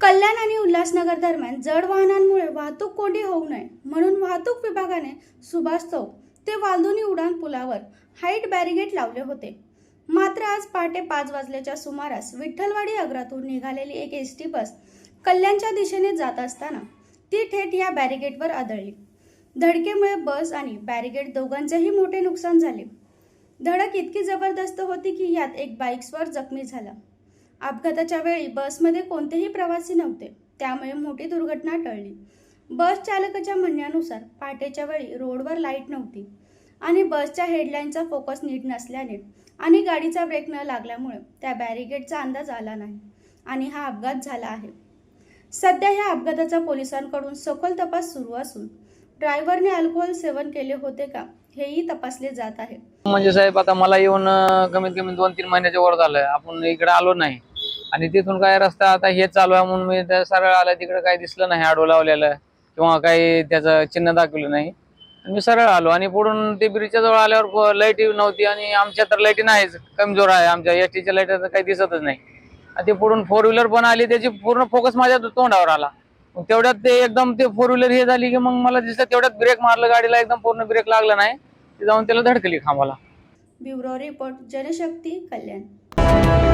कल्याण आणि उल्हासनगर दरम्यान जड वाहनांमुळे वाहतूक कोंडी होऊ नये म्हणून वाहतूक विभागाने सुभाष चौक ते वालधुनी उडान पुलावर हाईट बॅरिगेट लावले होते. मात्र आज पहाटे पाच वाजल्याच्या सुमारास विठ्ठलवाडी अग्रातून निघालेली एक एस टी बस कल्याणच्या दिशेने जात असताना ती थेट या बॅरिगेटवर आदळली. धडकेमुळे बस आणि बॅरिगेट दोघांचेही मोठे नुकसान झाले. धडक इतकी जबरदस्त होती की यात एक बाईक्सवर जखमी झाला. अपघाताच्या वेळी बसमध्ये कोणतेही प्रवासी नव्हते. त्यामुळे मोठी दुर्घटना टळली. बस चालकाच्या म्हणण्यानुसार पहाटेच्या वेळी रोडवर लाइट नव्हती आणि बसच्या हेडलाईनचा फोकस नीट नसल्याने आणि गाडीचा ब्रेक न लागल्यामुळे त्या बॅरिगेटचा अंदाज आला नाही आणि हा अपघात झाला आहे. सध्या या अपघाताचा पोलिसांकडून सखोल तपास सुरू असून ड्रायव्हरने अल्कोहोल सेवन केले होते का हेही तपासले जात आहे. म्हणजे साहेब आता मला येऊन कमीत कमी दोन तीन महिन्याच्या वर झालंय. आपण इकडे आलो नाही. आणि तिथून काय रस्ता आता हे चालू आहे म्हणून मी सरळ आला तिकडे काही दिसलं नाही आडो लावलेलं किंवा काही त्याचं चिन्ह दाखवलं नाही. मी सरळ आलो आणि पुढून ते ब्रिजच्या जवळ आल्यावर लाइट नव्हती आणि आमच्या तर लाईटी नाहीच कमजोर आहे आमच्या. एस टीच्या लाइट काही दिसतच नाही. आणि ते पुढून फोर व्हीलर पण आली त्याची पूर्ण फोकस माझ्या तोंडावर आला. तेवढ्यात ते एकदम ते फोर व्हीलर हे झाली की मग मला दिसलं तेवढ्यात ब्रेक मारलं गाडीला एकदम पूर्ण ब्रेक लागला नाही. ते जाऊन त्याला धडकली खांबाला. Bureau report Janshakti Kalyan.